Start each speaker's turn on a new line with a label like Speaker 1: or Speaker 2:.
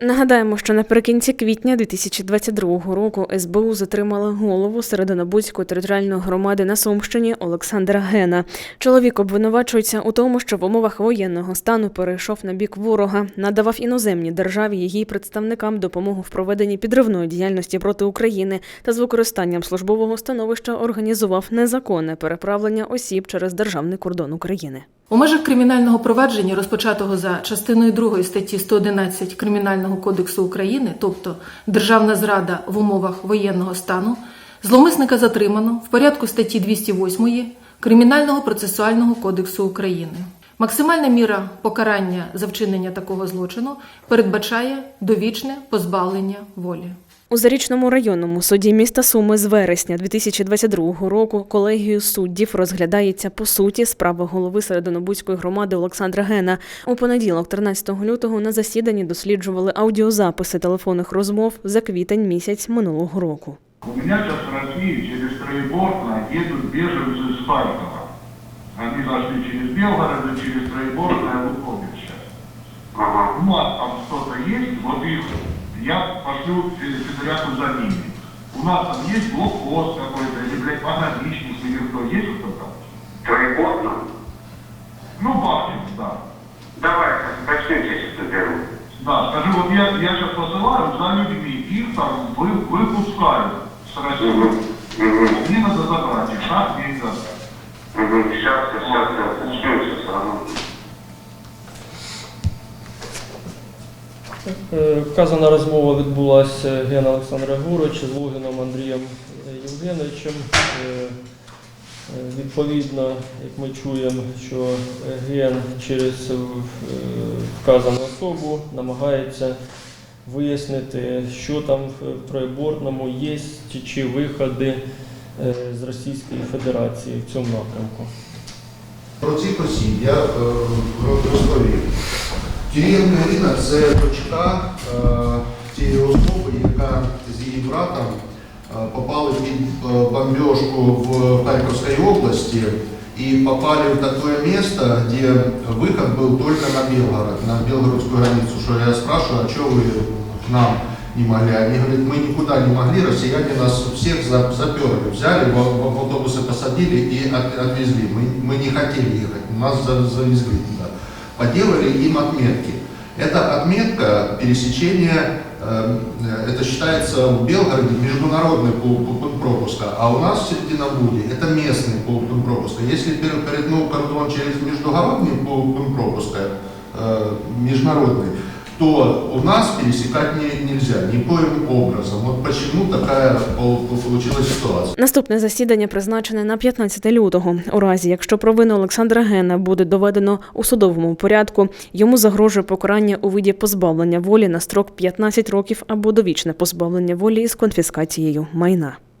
Speaker 1: Нагадаємо, що наприкінці квітня 2022 року СБУ затримала голову Серединобудської територіальної громади на Сумщині Олександра Гена. Чоловік обвинувачується у тому, що в умовах воєнного стану перейшов на бік ворога, надавав іноземній державі її представникам допомогу в проведенні підривної діяльності проти України та з використанням службового становища організував незаконне переправлення осіб через державний кордон України.
Speaker 2: У межах кримінального провадження, розпочатого за частиною 2 статті 111 Кримінального кодексу України, тобто державна зрада в умовах воєнного стану, зловмисника затримано в порядку статті 208 Кримінального процесуального кодексу України. Максимальна міра покарання за вчинення такого злочину передбачає довічне позбавлення волі.
Speaker 1: У Зарічному районному суді міста Суми з вересня 2022 року колегією суддів розглядається по суті справа голови Серединобудської громади Олександра Гена. У понеділок, 13 лютого, на засіданні досліджували аудіозаписи телефонних розмов за квітень місяць минулого року.
Speaker 3: У меня сейчас в России через Троеборно едут беженцы с Харькова. Они зашли через Белгород и через и выходят сейчас. У нас там что-то есть, вот их я пошлю секретариату за ними. У нас там есть блокпост какой-то, или, блядь, пограничник, или кто, есть кто-то?
Speaker 4: Троекорно?
Speaker 3: Ну, Бахтин, да.
Speaker 4: Давай, начните, если беру.
Speaker 3: Да, скажи, вот я, я сейчас посылаю за людьми, их там вы, выпускают с России.
Speaker 4: Угу. Угу.
Speaker 3: Мне надо забрать их, так, мне их забрать.
Speaker 4: Угу. Сейчас, сейчас, сейчас,
Speaker 5: Вказана розмова відбулася Гена Олександра Гуровича з Лугином Андрієм Євгеновичем. Е, е, Відповідно, як ми чуємо, що Ген через е, вказану особу намагається вияснити, що там в Троєборному є чи виходи е, з Російської Федерації в цьому напрямку.
Speaker 6: Про цих осіб я е. Кирієнко Ірина це дочка е, тієї особи, яка з її братом е, попали під е, бомбежку в Харьковской области и попали в такое место, где выход был только на Белгород, на белгородскую границу. Что я спрашиваю, а что вы к нам не могли? Они говорят, мы никуда не могли, россияне нас всех за- заперли, взяли, в, в автобусы посадили и от- отвезли. Мы, мы не хотели ехать, нас за- завезли туда. Поделали им отметки. Эта отметка пересечения, э, это считается в Белгороде международный пу- пу- пункт пропуска, а у нас в Серединобуде это местный пу- пункт пропуска. Если пер- перетнул кордон через междугородный пу- пункт пропуска, э, международный, то у нас пересекать не- нельзя никоим образом. Вот почему такая пол- получилась ситуация.
Speaker 1: Наступне засідання призначене на 15 лютого. У разі, якщо провину Олександра Гена буде доведено у судовому порядку, йому загрожує покарання у виді позбавлення волі на строк 15 років або довічне позбавлення волі із конфіскацією майна.